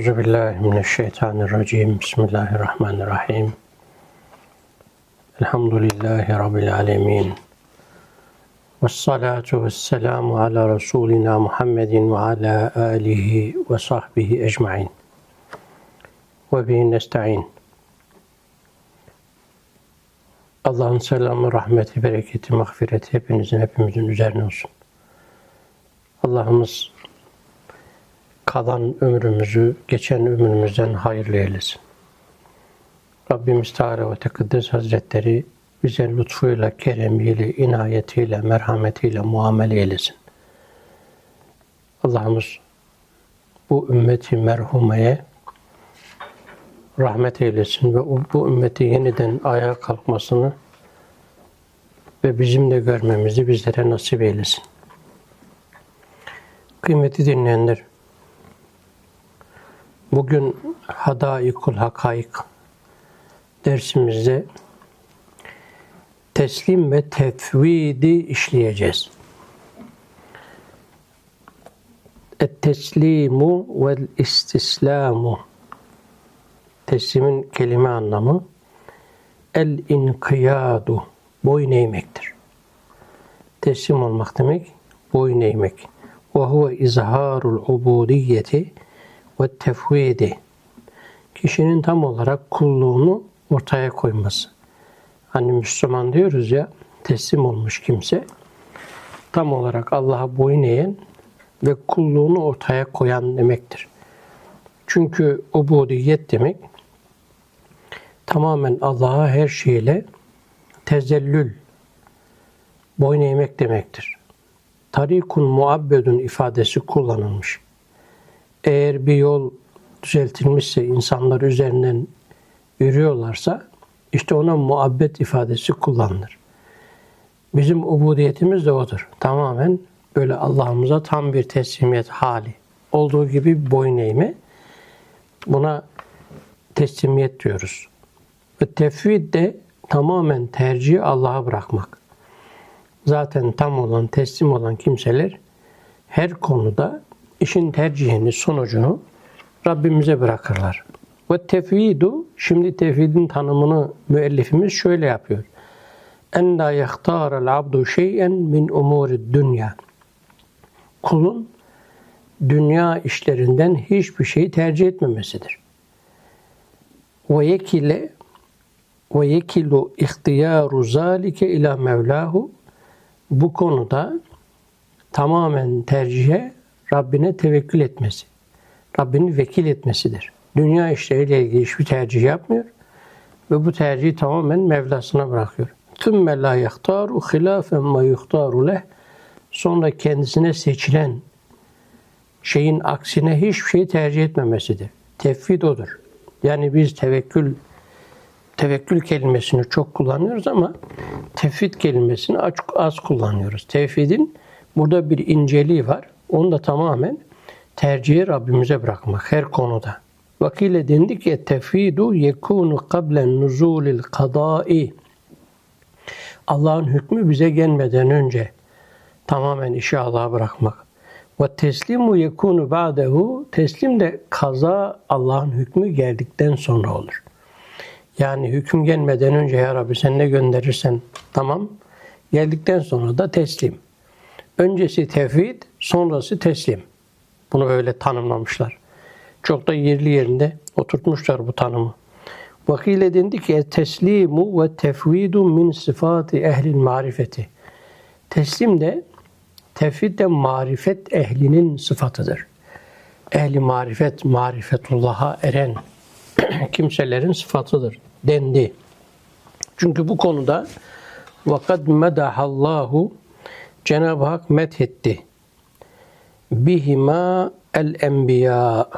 أعوذ بالله من الشيطان الرجيم. بسم الله الرحمن الرحيم. الحمد لله رب العالمين. والصلاة والسلام على رسولنا محمد وعلى آله وصحبه أجمعين. وبه نستعين. Allah'ın selamı, rahmeti, bereketi, mağfireti hepinizin, hepimizin üzerine olsun. Allah'ımız kalan ömrümüzü geçen ömrümüzden hayırlı eylesin. Rabbimiz Teala ve Tekaddes Hazretleri bize lütfuyla, keremiyle, inayetiyle, merhametiyle muamele eylesin. Allah'ımız bu ümmeti merhumeye rahmet eylesin ve bu ümmeti yeniden ayağa kalkmasını ve bizim de görmemizi bizlere nasip eylesin. Kıymetli dinleyenler, bugün Hadaikul Hakaik dersimizde teslim ve tefvidi işleyeceğiz. Et-teslimu vel istislamu Teslimin kelime anlamı el-inkiyadu boyun eğmektir. Teslim olmak demek boyun eğmek. Ve huve izharul ubudiyeti ve tefvidi. Kişinin tam olarak kulluğunu ortaya koyması. Hani Müslüman diyoruz ya teslim olmuş kimse tam olarak Allah'a boyun eğen ve kulluğunu ortaya koyan demektir. Çünkü ubudiyet demek tamamen Allah'a her şeyle tezellül, boyun eğmek demektir. Tarikun muabbedun ifadesi kullanılmış. Eğer bir yol düzeltilmişse, insanlar üzerinden yürüyorlarsa, işte ona muabbet ifadesi kullanılır. Bizim ubudiyetimiz de odur. Tamamen böyle Allah'ımıza tam bir teslimiyet hali. Olduğu gibi boyun eğme. Buna teslimiyet diyoruz. Ve tefvid de tamamen tercihi Allah'a bırakmak. Zaten tam olan, teslim olan kimseler her konuda işin tercihini, sonucunu Rabbimize bırakırlar. Ve tefvidu, şimdi tefvidin tanımını müellifimiz şöyle yapıyor. En la yahtara'l abdu şey'en min umuri dünya. Kulun dünya işlerinden hiçbir şeyi tercih etmemesidir. Ve yekile ve yekilu ihtiyaru zalike ila Mevlahu bu konuda tamamen tercihe Rabbine tevekkül etmesi. Rabbini vekil etmesidir. Dünya işleriyle ilgili hiçbir tercih yapmıyor ve bu tercihi tamamen Mevlasına bırakıyor. Tümme la yahtaru hilafen ma yuhtaru leh sonra kendisine seçilen şeyin aksine hiçbir şey tercih etmemesidir. Tevhid odur. Yani biz tevekkül tevekkül kelimesini çok kullanıyoruz ama tevhid kelimesini az, az kullanıyoruz. Tevhidin burada bir inceliği var. Onu da tamamen tercihi Rabbimize bırakmak her konuda. Vakile dendi ki tevhidu yekunu kablen nuzulil kadai. Allah'ın hükmü bize gelmeden önce tamamen işi Allah'a bırakmak. Ve teslimu yekunu ba'dehu teslim de kaza Allah'ın hükmü geldikten sonra olur. Yani hüküm gelmeden önce ya Rabbi sen ne gönderirsen tamam. Geldikten sonra da teslim. Öncesi tevhid, sonrası teslim. Bunu böyle tanımlamışlar. Çok da yerli yerinde oturtmuşlar bu tanımı. Vakile dendi ki teslimu ve tefvidu min sıfatı ehlil marifeti. Teslim de tevhid de marifet ehlinin sıfatıdır. Ehli marifet, marifetullah'a eren kimselerin sıfatıdır dendi. Çünkü bu konuda vakat medahallahu Cenab-ı Hak methetti. Bihima el enbiya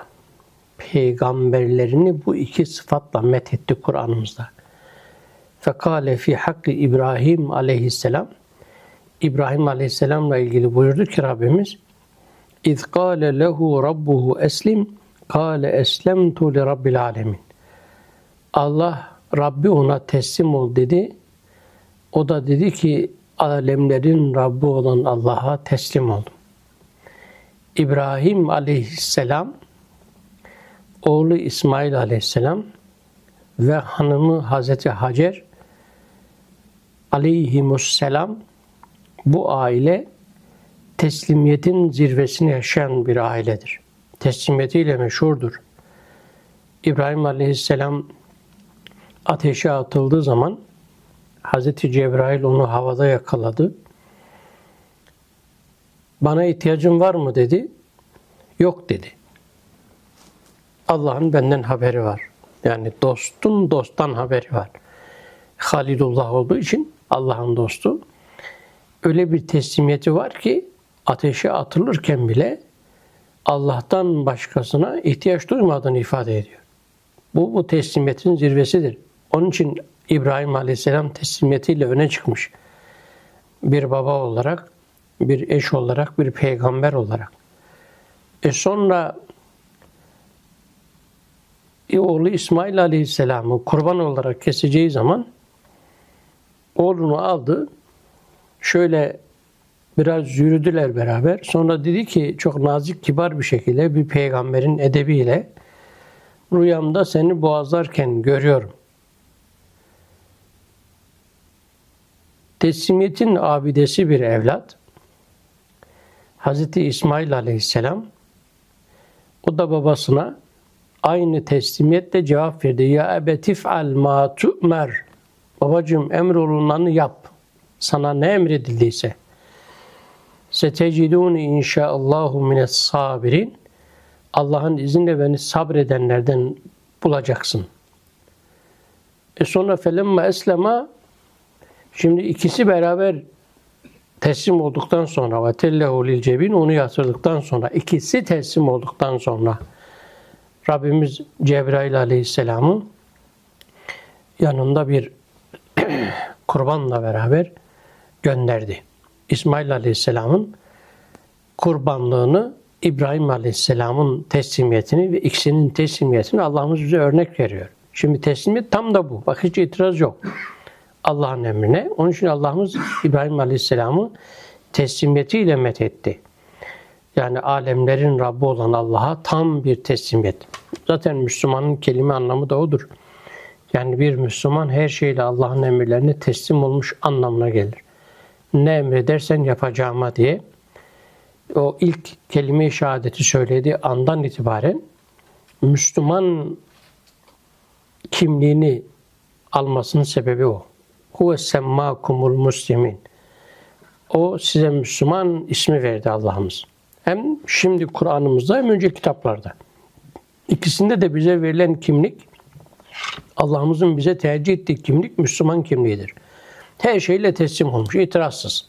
peygamberlerini bu iki sıfatla methetti Kur'an'ımızda. Fekale fi hakkı İbrahim aleyhisselam İbrahim aleyhisselamla ilgili buyurdu ki Rabbimiz İz kâle lehu rabbuhu eslim kâle eslemtu li rabbil alemin. Allah Rabbi ona teslim ol dedi. O da dedi ki alemlerin Rabbi olan Allah'a teslim oldum. İbrahim aleyhisselam oğlu İsmail aleyhisselam ve hanımı Hazreti Hacer aleyhimusselam bu aile teslimiyetin zirvesini yaşayan bir ailedir. Teslimiyetiyle meşhurdur. İbrahim aleyhisselam ateşe atıldığı zaman Hazreti Cebrail onu havada yakaladı. Bana ihtiyacın var mı dedi. Yok dedi. Allah'ın benden haberi var. Yani dostun dosttan haberi var. Halilullah olduğu için Allah'ın dostu. Öyle bir teslimiyeti var ki ateşe atılırken bile Allah'tan başkasına ihtiyaç duymadığını ifade ediyor. Bu, bu teslimiyetin zirvesidir. Onun için İbrahim Aleyhisselam teslimiyetiyle öne çıkmış. Bir baba olarak, bir eş olarak, bir peygamber olarak. E sonra e, oğlu İsmail Aleyhisselam'ı kurban olarak keseceği zaman oğlunu aldı. Şöyle biraz yürüdüler beraber. Sonra dedi ki çok nazik kibar bir şekilde bir peygamberin edebiyle rüyamda seni boğazlarken görüyorum. Teslimiyetin abidesi bir evlat. Hazreti İsmail Aleyhisselam o da babasına aynı teslimiyetle cevap verdi. Ya ebetif al ma tu'mer. Babacığım emrolunanı yap. Sana ne emredildiyse. Seteciduni inşaallahu mines sabirin. Allah'ın izniyle beni sabredenlerden bulacaksın. E sonra felemma eslema şimdi ikisi beraber teslim olduktan sonra ve tellehu lil cebin onu yatırdıktan sonra ikisi teslim olduktan sonra Rabbimiz Cebrail Aleyhisselam'ın yanında bir kurbanla beraber gönderdi. İsmail Aleyhisselam'ın kurbanlığını İbrahim Aleyhisselam'ın teslimiyetini ve ikisinin teslimiyetini Allah'ımız bize örnek veriyor. Şimdi teslimiyet tam da bu. Bak hiç itiraz yok. Allah'ın emrine. Onun için Allah'ımız İbrahim Aleyhisselam'ı teslimiyetiyle methetti. Yani alemlerin Rabbi olan Allah'a tam bir teslimiyet. Zaten Müslümanın kelime anlamı da odur. Yani bir Müslüman her şeyle Allah'ın emirlerine teslim olmuş anlamına gelir. Ne emredersen yapacağıma diye o ilk kelime-i şehadeti söylediği andan itibaren Müslüman kimliğini almasının sebebi o. Huve semmakumul muslimin. O size Müslüman ismi verdi Allah'ımız. Hem şimdi Kur'an'ımızda hem önceki kitaplarda. İkisinde de bize verilen kimlik Allah'ımızın bize tercih ettiği kimlik Müslüman kimliğidir. Her şeyle teslim olmuş, itirazsız.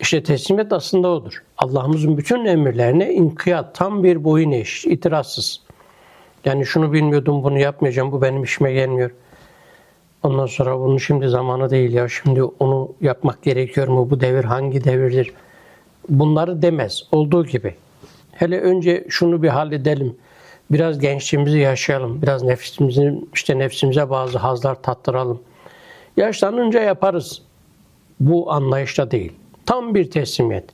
İşte teslimiyet aslında odur. Allah'ımızın bütün emirlerine inkiyat, tam bir boyun eş, itirazsız. Yani şunu bilmiyordum, bunu yapmayacağım, bu benim işime gelmiyor. Ondan sonra bunun şimdi zamanı değil ya, şimdi onu yapmak gerekiyor mu, bu devir hangi devirdir? Bunları demez, olduğu gibi. Hele önce şunu bir halledelim, biraz gençliğimizi yaşayalım, biraz nefsimizi, işte nefsimize bazı hazlar tattıralım. Yaşlanınca yaparız. Bu anlayışta değil. Tam bir teslimiyet.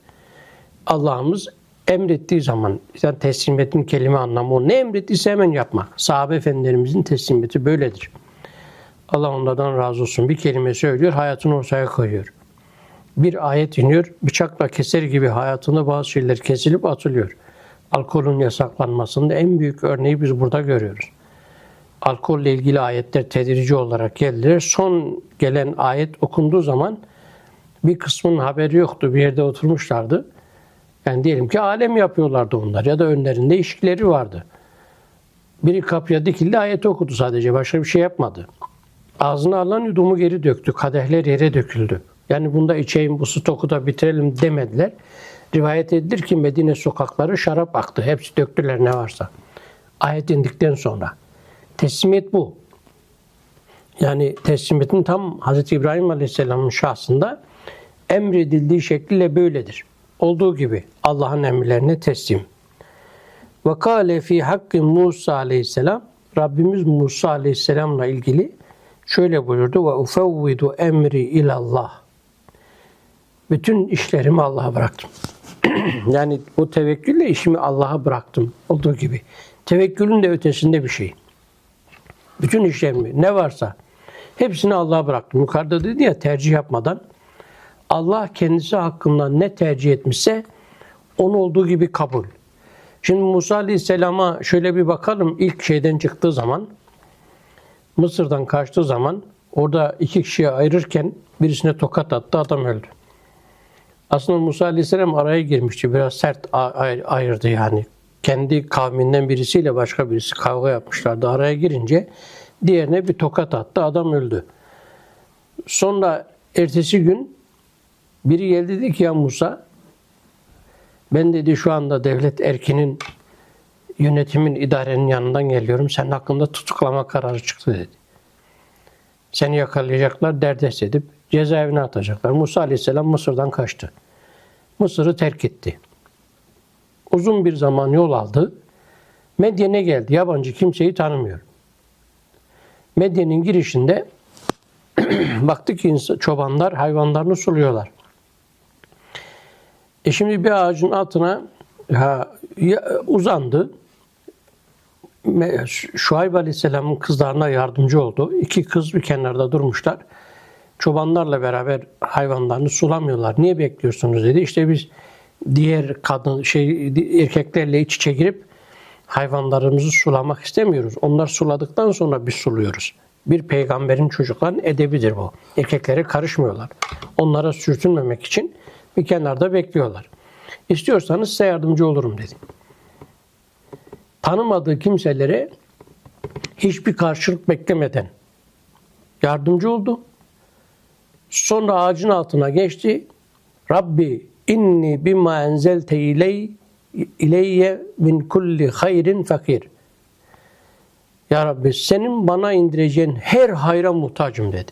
Allah'ımız emrettiği zaman, yani teslimiyetin kelime anlamı o. Ne emrettiyse hemen yapmak. Sahabe efendilerimizin teslimiyeti böyledir. Allah onlardan razı olsun. Bir kelime söylüyor, hayatını ortaya koyuyor. Bir ayet iniyor, bıçakla keser gibi hayatında bazı şeyler kesilip atılıyor. Alkolün yasaklanmasında en büyük örneği biz burada görüyoruz. Alkolle ilgili ayetler tedirici olarak geldiler. Son gelen ayet okunduğu zaman bir kısmının haberi yoktu. Bir yerde oturmuşlardı. Yani diyelim ki alem yapıyorlardı onlar ya da önlerinde ilişkileri vardı. Biri kapıya dikildi ayet okudu sadece. Başka bir şey yapmadı. Ağzına alan yudumu geri döktü. Kadehler yere döküldü. Yani bunda içeyim bu stoku da bitirelim demediler. Rivayet edilir ki Medine sokakları şarap aktı. Hepsi döktüler ne varsa. Ayet indikten sonra. Teslimiyet bu. Yani teslimiyetin tam Hz. İbrahim Aleyhisselam'ın şahsında emredildiği şekliyle böyledir. Olduğu gibi Allah'ın emirlerine teslim. Ve kâle fî hakkı Musa aleyhisselam Rabbimiz Musa aleyhisselamla ilgili şöyle buyurdu ve ufevvidu emri ilallah. Bütün işlerimi Allah'a bıraktım. yani bu tevekkülle işimi Allah'a bıraktım olduğu gibi. Tevekkülün de ötesinde bir şey. Bütün işlerimi ne varsa hepsini Allah'a bıraktım. Yukarıda dedi ya tercih yapmadan Allah kendisi hakkında ne tercih etmişse onu olduğu gibi kabul. Şimdi Musa Aleyhisselam'a şöyle bir bakalım ilk şeyden çıktığı zaman Mısır'dan kaçtığı zaman orada iki kişiye ayırırken birisine tokat attı adam öldü. Aslında Musa Aleyhisselam araya girmişti. Biraz sert ayırdı yani. Kendi kavminden birisiyle başka birisi kavga yapmışlardı. Araya girince diğerine bir tokat attı. Adam öldü. Sonra ertesi gün biri geldi dedi ki ya Musa ben dedi şu anda devlet erkinin yönetimin idarenin yanından geliyorum. Senin hakkında tutuklama kararı çıktı dedi. Seni yakalayacaklar, derdest edip cezaevine atacaklar. Musa Aleyhisselam Mısır'dan kaçtı. Mısır'ı terk etti. Uzun bir zaman yol aldı. Medyen'e geldi. Yabancı kimseyi tanımıyor. Medyen'in girişinde baktı ki çobanlar hayvanlarını suluyorlar. E şimdi bir ağacın altına ha, uzandı. Şuayb Aleyhisselam'ın kızlarına yardımcı oldu. İki kız bir kenarda durmuşlar. Çobanlarla beraber hayvanlarını sulamıyorlar. Niye bekliyorsunuz dedi. İşte biz diğer kadın şey erkeklerle iç içe girip hayvanlarımızı sulamak istemiyoruz. Onlar suladıktan sonra biz suluyoruz. Bir peygamberin çocukların edebidir bu. Erkeklere karışmıyorlar. Onlara sürtünmemek için bir kenarda bekliyorlar. İstiyorsanız size yardımcı olurum dedi. Tanımadığı kimselere hiçbir karşılık beklemeden yardımcı oldu. Sonra ağacın altına geçti. Rabbi inni bima enzelte iley ileyye min kulli hayrin fakir. Ya Rabbi senin bana indireceğin her hayra muhtacım dedi.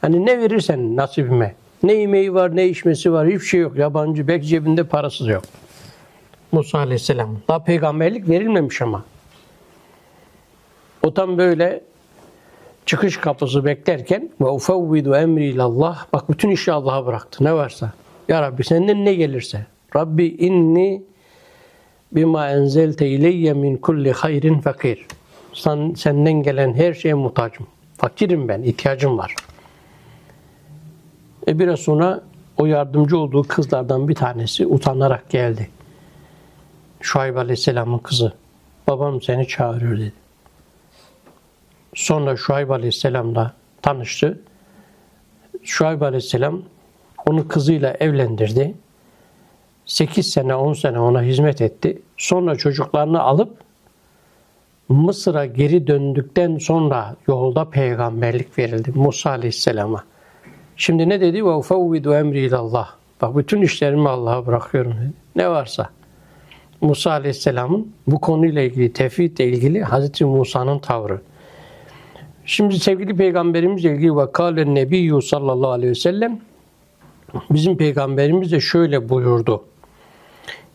Hani ne verirsen nasibime. Ne yemeği var ne içmesi var hiçbir şey yok. Yabancı bek cebinde parasız yok. Musa Aleyhisselam. Daha peygamberlik verilmemiş ama. O tam böyle çıkış kapısı beklerken ve ufevvidu emri ilallah bak bütün işi Allah'a bıraktı ne varsa. Ya Rabbi senden ne gelirse. Rabbi inni bima enzelte ileyye min kulli hayrin fakir. Sen, senden gelen her şeye muhtacım. Fakirim ben, ihtiyacım var. E biraz sonra o yardımcı olduğu kızlardan bir tanesi utanarak geldi. Şuayb Aleyhisselam'ın kızı. Babam seni çağırıyor dedi. Sonra Şuayb Aleyhisselam'la tanıştı. Şuayb Aleyhisselam onu kızıyla evlendirdi. 8 sene 10 sene ona hizmet etti. Sonra çocuklarını alıp Mısır'a geri döndükten sonra yolda peygamberlik verildi Musa Aleyhisselam'a. Şimdi ne dedi? Ve ufevvidu emri ilallah. Bak bütün işlerimi Allah'a bırakıyorum dedi. Ne varsa. Musa Aleyhisselam'ın bu konuyla ilgili, tevhidle ilgili Hazreti Musa'nın tavrı. Şimdi sevgili peygamberimizle ilgili vakale nebiyyü sallallahu aleyhi ve sellem bizim peygamberimiz de şöyle buyurdu.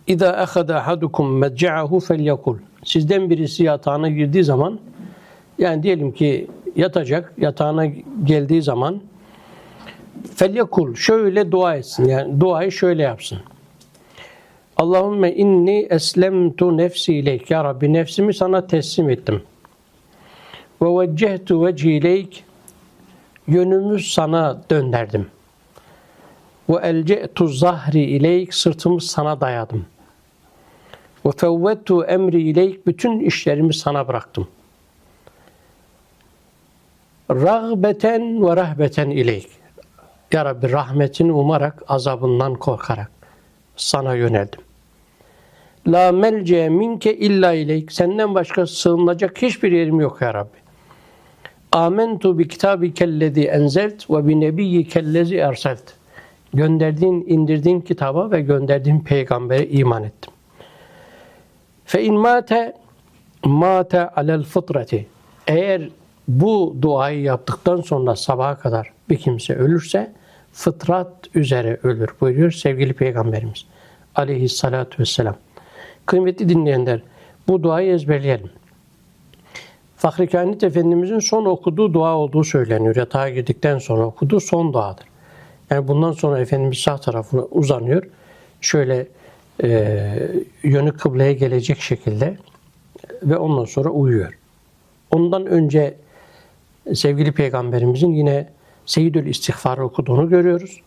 İza ahada ahadukum medcahu felyakul. Sizden birisi yatağına girdiği zaman yani diyelim ki yatacak, yatağına geldiği zaman felyakul şöyle dua etsin. Yani duayı şöyle yapsın. Allahümme inni eslemtu nefsi ileyk. Ya Rabbi nefsimi sana teslim ettim. Ve veccehtu veci ileyk. Yönümü sana döndürdüm. Ve elce'tu zahri ileyk. Sırtımı sana dayadım. Ve fevvettu emri ileyk. Bütün işlerimi sana bıraktım. Ragbeten ve rahbeten ileyk. Ya Rabbi rahmetini umarak, azabından korkarak sana yöneldim. La melce minke illa ileyk. Senden başka sığınacak hiçbir yerim yok ya Rabbi. Amentu bi kitabikellezi enzelt ve bi nebiyyikellezi erselt. Gönderdiğin, indirdiğin kitaba ve gönderdiğin peygambere iman ettim. Fe in mate mate alel fıtrati. Eğer bu duayı yaptıktan sonra sabaha kadar bir kimse ölürse fıtrat üzere ölür buyuruyor sevgili peygamberimiz aleyhissalatu vesselam. Kıymetli dinleyenler bu duayı ezberleyelim. Fahri Kainat Efendimizin son okuduğu dua olduğu söyleniyor. Yatağa girdikten sonra okuduğu son duadır. Yani bundan sonra Efendimiz sağ tarafına uzanıyor. Şöyle e, yönü kıbleye gelecek şekilde ve ondan sonra uyuyor. Ondan önce sevgili peygamberimizin yine Seyyidül İstiğfar'ı okuduğunu görüyoruz.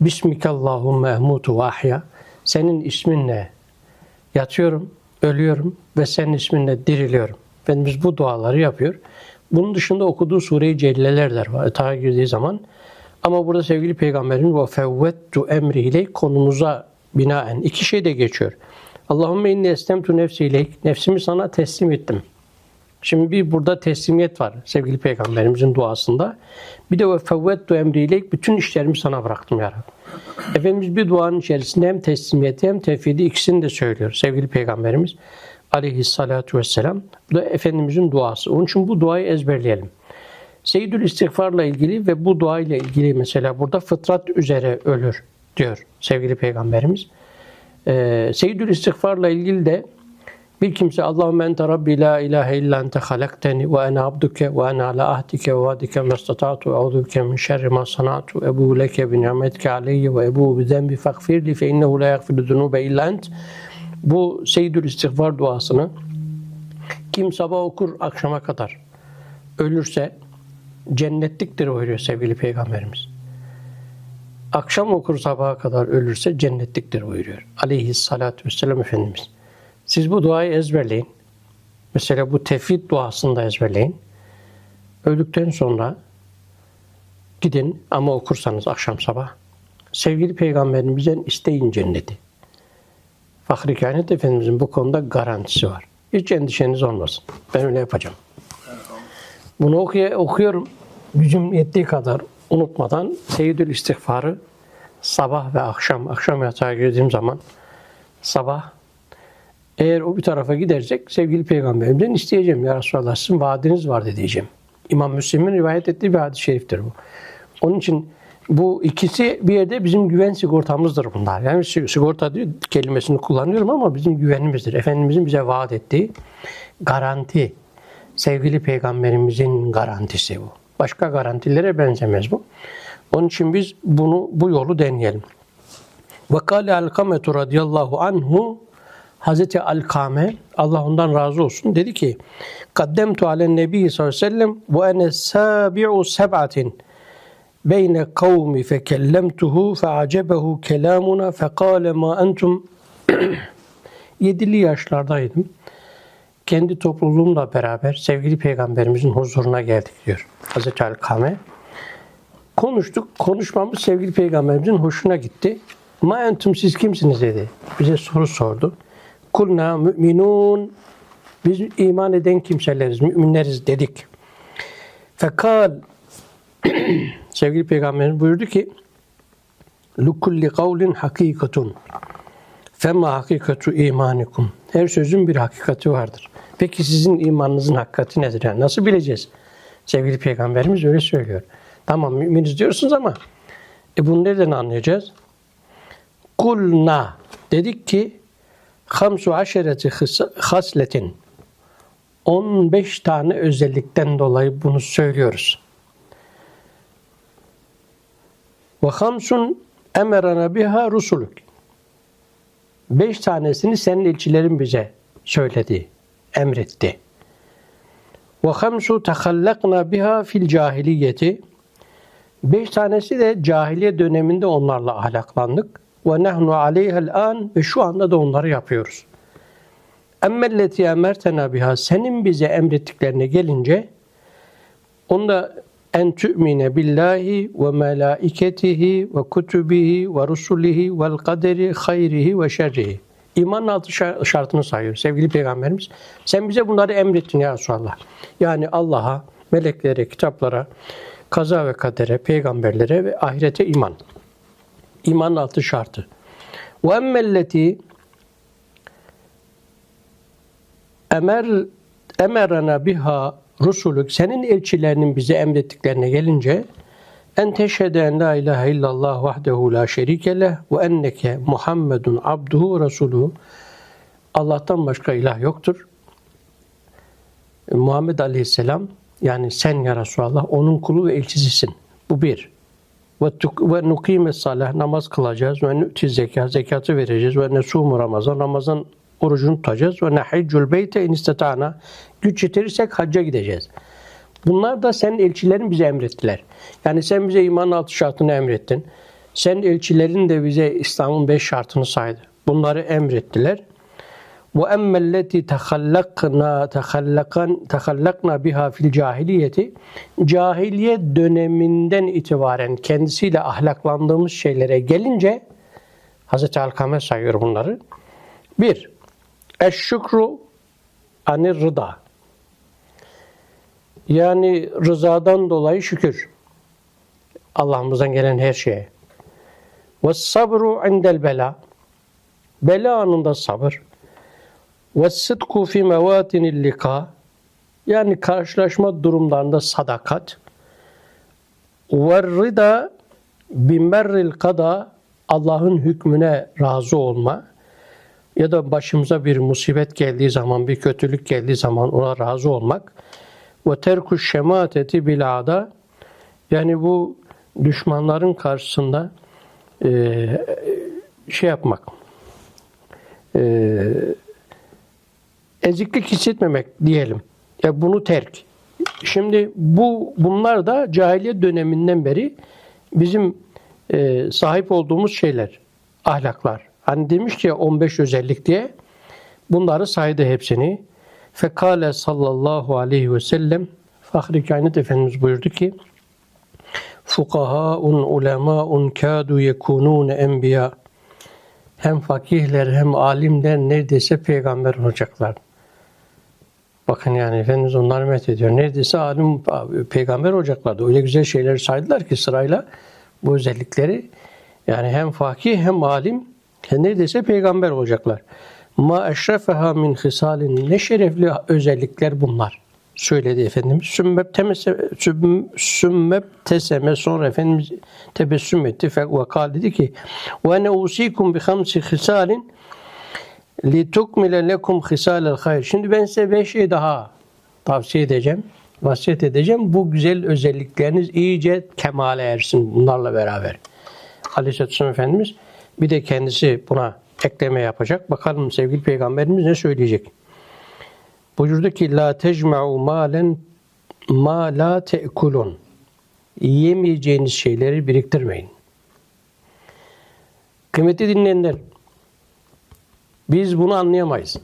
Bismikallahümme ehmutu ve ahya. Senin isminle yatıyorum, ölüyorum ve senin isminle diriliyorum. Efendimiz bu duaları yapıyor. Bunun dışında okuduğu sure-i celleler de var atağa girdiği zaman. Ama burada sevgili peygamberimiz ve fevvettu emri ile konumuza binaen iki şey de geçiyor. Allahümme inni estemtu nefsi ileyk. Nefsimi sana teslim ettim. Şimdi bir burada teslimiyet var sevgili peygamberimizin duasında. Bir de ve fevvettu emri ileyk. Bütün işlerimi sana bıraktım ya Rabbi. Efendimiz bir duanın içerisinde hem teslimiyeti hem tevhidi ikisini de söylüyor sevgili peygamberimiz aleyhissalatu vesselam. Bu da Efendimizin duası. Onun için bu duayı ezberleyelim. Seyyidül İstiğfar'la ilgili ve bu dua ile ilgili mesela burada fıtrat üzere ölür diyor sevgili peygamberimiz. Ee, Seyyidül İstiğfar'la ilgili de bir kimse Allahümme ente Rabbi la ilahe illa ente halakteni ve ene abduke ve ene ala ahdike ve vadike mestatatu e'udu bike min şerri ma sanatu ebu leke bi ni'metike aleyye ve ebu bi zenbi fagfirli fe innehu la yagfiru zunube illa ent bu Seyyidül İstiğfar duasını kim sabah okur akşama kadar ölürse cennetliktir buyuruyor sevgili peygamberimiz. Akşam okur sabaha kadar ölürse cennetliktir buyuruyor. Aleyhissalatü vesselam Efendimiz. Siz bu duayı ezberleyin. Mesela bu tevhid duasını da ezberleyin. Öldükten sonra gidin ama okursanız akşam sabah. Sevgili peygamberimizden isteyin cenneti. Fahri Kainat Efendimizin bu konuda garantisi var. Hiç endişeniz olmasın. Ben öyle yapacağım. Bunu okuy- okuyorum. Gücüm yettiği kadar unutmadan Seyyidül İstiğfar'ı sabah ve akşam, akşam yatağa girdiğim zaman sabah eğer o bir tarafa gidersek sevgili peygamberimden isteyeceğim. Ya Resulallah sizin vaadiniz vardı diyeceğim. İmam Müslim'in rivayet ettiği bir hadis-i şeriftir bu. Onun için bu ikisi bir yerde bizim güven sigortamızdır bunlar. Yani sigorta kelimesini kullanıyorum ama bizim güvenimizdir. Efendimizin bize vaat ettiği garanti. Sevgili peygamberimizin garantisi bu. Başka garantilere benzemez bu. Onun için biz bunu bu yolu deneyelim. Ve kâle Alkametu radıyallahu anhu Hazreti Alkame Allah ondan razı olsun dedi ki Kaddemtu alen nebi sallallahu aleyhi ve sellem ve ene sabi'u seb'atin beyne kavmi fekellemtuhu feacebehu kelamuna fekale ma entum yedili yaşlardaydım. Kendi topluluğumla beraber sevgili peygamberimizin huzuruna geldik diyor Hazreti Alkame. Konuştuk. Konuşmamız sevgili peygamberimizin hoşuna gitti. Ma entum siz kimsiniz dedi. Bize soru sordu. Kulna müminun. Biz iman eden kimseleriz, müminleriz dedik. Fekal sevgili peygamberimiz buyurdu ki Lukulli kavlin hakikatun. Fema hakikatu imanikum. Her sözün bir hakikati vardır. Peki sizin imanınızın hakikati nedir? Yani nasıl bileceğiz? Sevgili peygamberimiz öyle söylüyor. Tamam müminiz diyorsunuz ama e bunu nereden anlayacağız? Kulna dedik ki hamsu aşereti hasletin 15 tane özellikten dolayı bunu söylüyoruz. Ve hamsun emerana biha rusuluk. Beş tanesini senin elçilerin bize söyledi, emretti. Ve hamsu tehallakna biha fil cahiliyeti. Beş tanesi de cahiliye döneminde onlarla ahlaklandık. Ve nehnu aleyhel an ve şu anda da onları yapıyoruz. Emmelleti emertena biha senin bize emrettiklerine gelince onda en tu'mine billahi ve melaiketihi ve kutubihi ve rusulihi vel kaderi hayrihi ve şerrihi. İmanın altı şartını sayıyor sevgili peygamberimiz. Sen bize bunları emrettin ya Resulallah. Yani Allah'a, meleklere, kitaplara, kaza ve kadere, peygamberlere ve ahirete iman. İmanın altı şartı. Ve emmelleti emer emerana biha rusulük senin elçilerinin bize emrettiklerine gelince en teşhede en la ilahe illallah vahdehu la şerike leh ve enneke Muhammedun abduhu resuluhu Allah'tan başka ilah yoktur. Muhammed Aleyhisselam yani sen ya Resulallah onun kulu ve elçisisin. Bu bir. Ve nukime salah namaz kılacağız ve nü'ti zekat zekatı vereceğiz ve nesumu ramazan ramazan orucunu tutacağız ve nehiccul beyte in istata'na güç yetirirsek hacca gideceğiz. Bunlar da senin elçilerin bize emrettiler. Yani sen bize iman altı şartını emrettin. Sen elçilerin de bize İslam'ın beş şartını saydı. Bunları emrettiler. Ve emmelleti tehallakna tehallakan tehallakna biha fil cahiliyeti cahiliye döneminden itibaren kendisiyle ahlaklandığımız şeylere gelince Hazreti Alkame sayıyor bunları. Bir, eşşükru anir rıda. Yani rızadan dolayı şükür. Allah'ımızdan gelen her şeye. Ve sabru indel bela. Bela anında sabır. Ve sıdku fi mevatinil lika. Yani karşılaşma durumlarında sadakat. Ve rıda bimerril kada. Allah'ın hükmüne razı olma. Ya da başımıza bir musibet geldiği zaman, bir kötülük geldiği zaman ona razı olmak. Ve terku şemateti bilada. Yani bu düşmanların karşısında e, şey yapmak. E, eziklik hissetmemek diyelim. Ya bunu terk. Şimdi bu bunlar da cahiliye döneminden beri bizim e, sahip olduğumuz şeyler, ahlaklar. Hani demiş ki 15 özellik diye bunları saydı hepsini. Fekale sallallahu aleyhi ve sellem Fahri Kainat Efendimiz buyurdu ki Fukahaun ulemaun kâdu yekunûne enbiya hem fakihler hem alimler neredeyse peygamber olacaklar. Bakın yani Efendimiz onları met ediyor. Neredeyse alim peygamber olacaklardı. Öyle güzel şeyler saydılar ki sırayla bu özellikleri. Yani hem fakih hem alim hem neredeyse peygamber olacaklar. Ma eşrefeha min hisalin ne şerefli özellikler bunlar. Söyledi Efendimiz. Sümmeb, temese, sümm- sümmeb teseme sonra Efendimiz tebessüm etti. Ve kal dedi ki ve ne usikum bi hamsi hisalin li tukmile lekum hisalel hayr. Şimdi ben size beş şey daha tavsiye edeceğim. Vasiyet edeceğim. Bu güzel özellikleriniz iyice kemale ersin bunlarla beraber. Aleyhisselatü Vesselam Efendimiz bir de kendisi buna ekleme yapacak. Bakalım sevgili peygamberimiz ne söyleyecek? Buyurdu ki la tecma'u malen ma la te'kulun. Yiyemeyeceğiniz şeyleri biriktirmeyin. Kıymetli dinleyenler, biz bunu anlayamayız.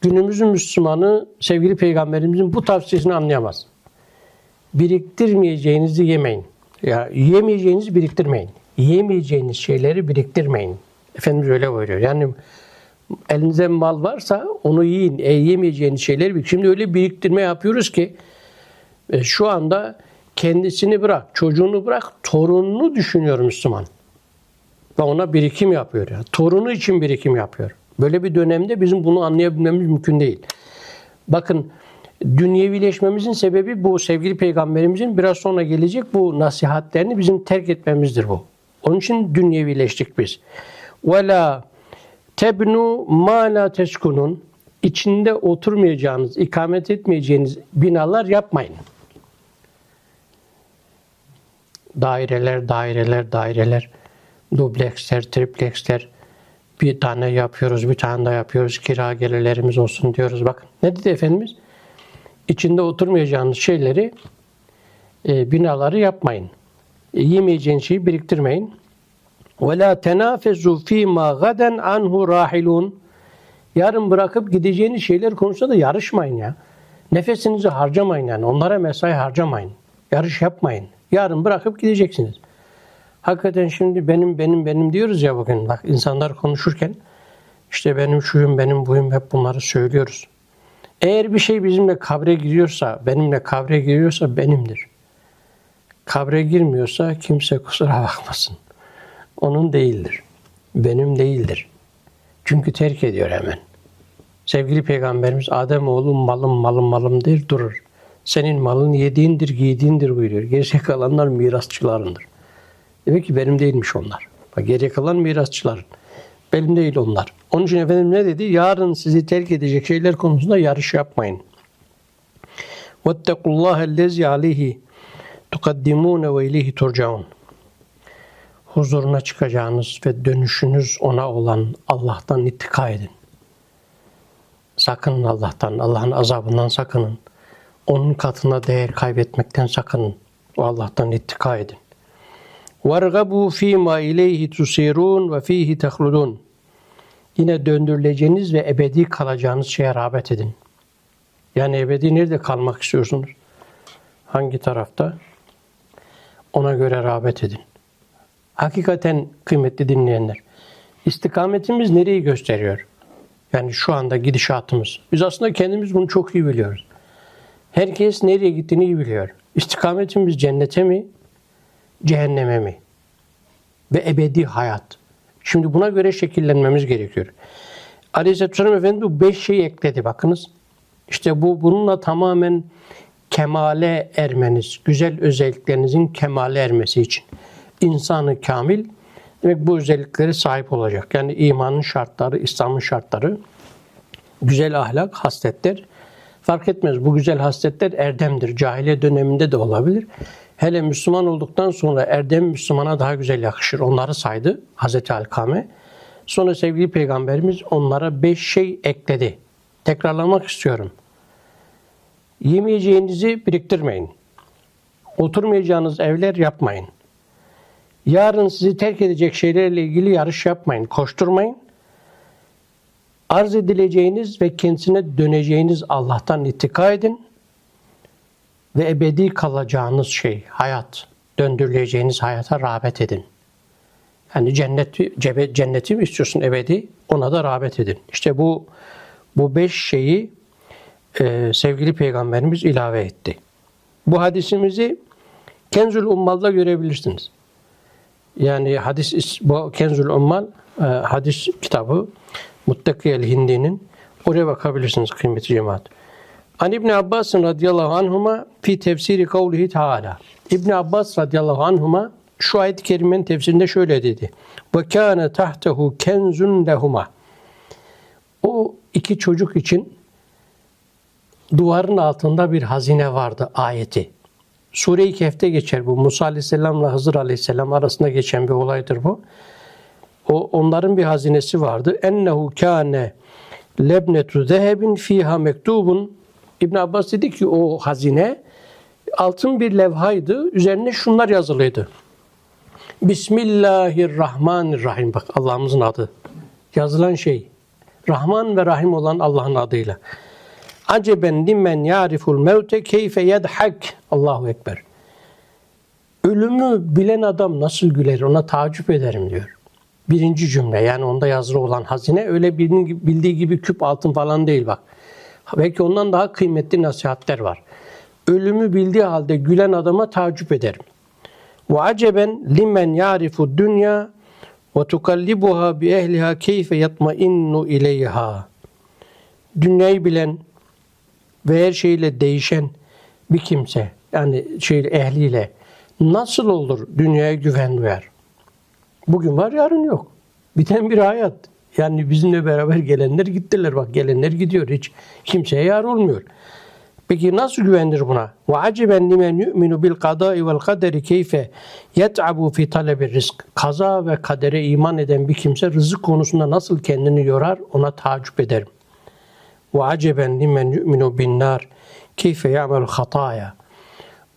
Günümüzün Müslümanı sevgili peygamberimizin bu tavsiyesini anlayamaz. Biriktirmeyeceğinizi yemeyin. Ya yiyemeyeceğinizi biriktirmeyin. Yiyemeyeceğiniz şeyleri biriktirmeyin. Efendimiz öyle buyuruyor. Yani elinizde mal varsa onu yiyin. E, yemeyeceğiniz şeyleri bir. Şimdi öyle biriktirme yapıyoruz ki e, şu anda kendisini bırak, çocuğunu bırak, torununu düşünüyor Müslüman. Ve ona birikim yapıyor. Yani. Torunu için birikim yapıyor. Böyle bir dönemde bizim bunu anlayabilmemiz mümkün değil. Bakın dünyevileşmemizin sebebi bu sevgili peygamberimizin biraz sonra gelecek bu nasihatlerini bizim terk etmemizdir bu. Onun için dünyevileştik biz. Ve la tebnu ma la teskunun içinde oturmayacağınız, ikamet etmeyeceğiniz binalar yapmayın. Daireler, daireler, daireler, dubleksler, tripleksler, bir tane yapıyoruz, bir tane daha yapıyoruz, kira gelirlerimiz olsun diyoruz. Bak ne dedi Efendimiz? İçinde oturmayacağınız şeyleri, e, binaları yapmayın. E, yemeyeceğiniz şeyi biriktirmeyin. Ve la tenafezu fîmâ gaden anhu rahilun. Yarın bırakıp gideceğiniz şeyler konusunda da yarışmayın ya. Nefesinizi harcamayın yani. Onlara mesai harcamayın. Yarış yapmayın. Yarın bırakıp gideceksiniz. Hakikaten şimdi benim benim benim diyoruz ya bugün. Bak insanlar konuşurken işte benim şuyum benim buyum hep bunları söylüyoruz. Eğer bir şey bizimle kabre giriyorsa, benimle kabre giriyorsa benimdir. Kabre girmiyorsa kimse kusura bakmasın. Onun değildir. Benim değildir. Çünkü terk ediyor hemen. Sevgili Peygamberimiz Adem oğlum malım malım malım der durur. Senin malın yediğindir giydiğindir buyuruyor. Gerisi kalanlar mirasçılarındır. Demek ki benim değilmiş onlar. Bak geriye kalan mirasçıların. Benim değil onlar. Onun için Efendimiz ne dedi? Yarın sizi terk edecek şeyler konusunda yarış yapmayın. وَاتَّقُوا اللّٰهَ الَّذِي عَلَيْهِ tukaddimune ve ileyhi turcaun. Huzuruna çıkacağınız ve dönüşünüz ona olan Allah'tan ittika edin. Sakının Allah'tan, Allah'ın azabından sakının. Onun katına değer kaybetmekten sakının. O Allah'tan ittika edin. وَارْغَبُوا ف۪ي مَا اِلَيْهِ تُسِيرُونَ وَف۪يهِ تَخْلُدُونَ Yine döndürüleceğiniz ve ebedi kalacağınız şeye rağbet edin. Yani ebedi nerede kalmak istiyorsunuz? Hangi tarafta? Ona göre rağbet edin. Hakikaten kıymetli dinleyenler, istikametimiz nereyi gösteriyor? Yani şu anda gidişatımız. Biz aslında kendimiz bunu çok iyi biliyoruz. Herkes nereye gittiğini iyi biliyor. İstikametimiz cennete mi, cehenneme mi? Ve ebedi hayat. Şimdi buna göre şekillenmemiz gerekiyor. Aleyhisselatü Vesselam Efendimiz bu beş şeyi ekledi bakınız. İşte bu bununla tamamen kemale ermeniz, güzel özelliklerinizin kemale ermesi için. insanı kamil demek bu özelliklere sahip olacak. Yani imanın şartları, İslam'ın şartları, güzel ahlak, hasletler fark etmez. Bu güzel hasletler erdemdir. Cahiliye döneminde de olabilir. Hele Müslüman olduktan sonra erdem Müslümana daha güzel yakışır. Onları saydı Hazreti Alkame. Sonra sevgili peygamberimiz onlara beş şey ekledi. Tekrarlamak istiyorum. Yemeyeceğinizi biriktirmeyin. Oturmayacağınız evler yapmayın. Yarın sizi terk edecek şeylerle ilgili yarış yapmayın. Koşturmayın. Arz edileceğiniz ve kendisine döneceğiniz Allah'tan ittika edin. Ve ebedi kalacağınız şey, hayat, döndürüleceğiniz hayata rağbet edin. Yani cenneti, cebe- cenneti mi istiyorsun ebedi? Ona da rağbet edin. İşte bu bu beş şeyi e, sevgili peygamberimiz ilave etti. Bu hadisimizi Kenzül Ummal'da görebilirsiniz. Yani hadis is- bu Kenzül Ummal e, hadis kitabı Muttaki Hindi'nin oraya bakabilirsiniz kıymetli cemaat. An İbn Abbas radıyallahu anhuma fi tefsiri kavlihi taala. İbn Abbas radıyallahu anhuma şu ayet-i kerimenin tefsirinde şöyle dedi. Ve kâne tahtehu kenzun lehuma. O iki çocuk için duvarın altında bir hazine vardı ayeti. Sure-i Kehf'te geçer bu. Musa Aleyhisselam'la Hızır Aleyhisselam arasında geçen bir olaydır bu. O onların bir hazinesi vardı. Ennehu kâne lebnetu zehebin fiha mektubun. İbn Abbas dedi ki o hazine altın bir levhaydı. Üzerine şunlar yazılıydı. Bismillahirrahmanirrahim. Bak Allah'ımızın adı. Yazılan şey. Rahman ve Rahim olan Allah'ın adıyla. Aceben limen yariful mevte keyfe yedhak. Allahu Ekber. Ölümü bilen adam nasıl güler ona tacip ederim diyor. Birinci cümle yani onda yazılı olan hazine öyle bildiği gibi küp altın falan değil bak. Belki ondan daha kıymetli nasihatler var. Ölümü bildiği halde gülen adama tacip ederim. Ve aceben limen yarifu dünya ve tukallibuha bi ehliha keyfe yatmainnu ileyha. Dünyayı bilen ve her şeyle değişen bir kimse yani şey ehliyle nasıl olur dünyaya güven duyar? Bugün var yarın yok. Biten bir hayat. Yani bizimle beraber gelenler gittiler bak gelenler gidiyor hiç kimseye yar olmuyor. Peki nasıl güvenir buna? Ve aciben limen yu'minu bil kadai vel kaderi keyfe yet'abu fi talebi rizk. Kaza ve kadere iman eden bir kimse rızık konusunda nasıl kendini yorar ona tacip ederim. Ve aceben limen yu'minu bin nar keyfe ya'mel hataya.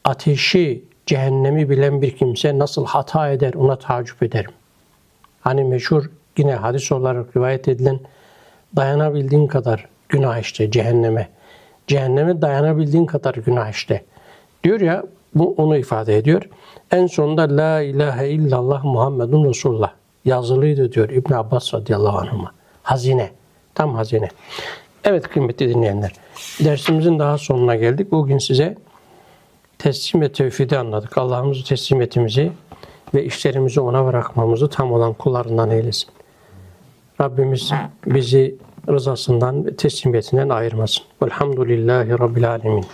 Ateşi, cehennemi bilen bir kimse nasıl hata eder ona tacip ederim. Hani meşhur yine hadis olarak rivayet edilen dayanabildiğin kadar günah işte cehenneme. Cehenneme dayanabildiğin kadar günah işte. Diyor ya bu onu ifade ediyor. En sonunda La ilahe illallah Muhammedun Resulullah yazılıydı diyor İbn Abbas radıyallahu anhuma. Hazine. Tam hazine. Evet kıymetli dinleyenler. Dersimizin daha sonuna geldik. Bugün size teslim ve tevhidi anladık. Allah'ımızı teslim etimizi ve işlerimizi ona bırakmamızı tam olan kullarından eylesin. Rabbimiz bizi rızasından ve teslimiyetinden ayırmasın. Velhamdülillahi Rabbil Alemin.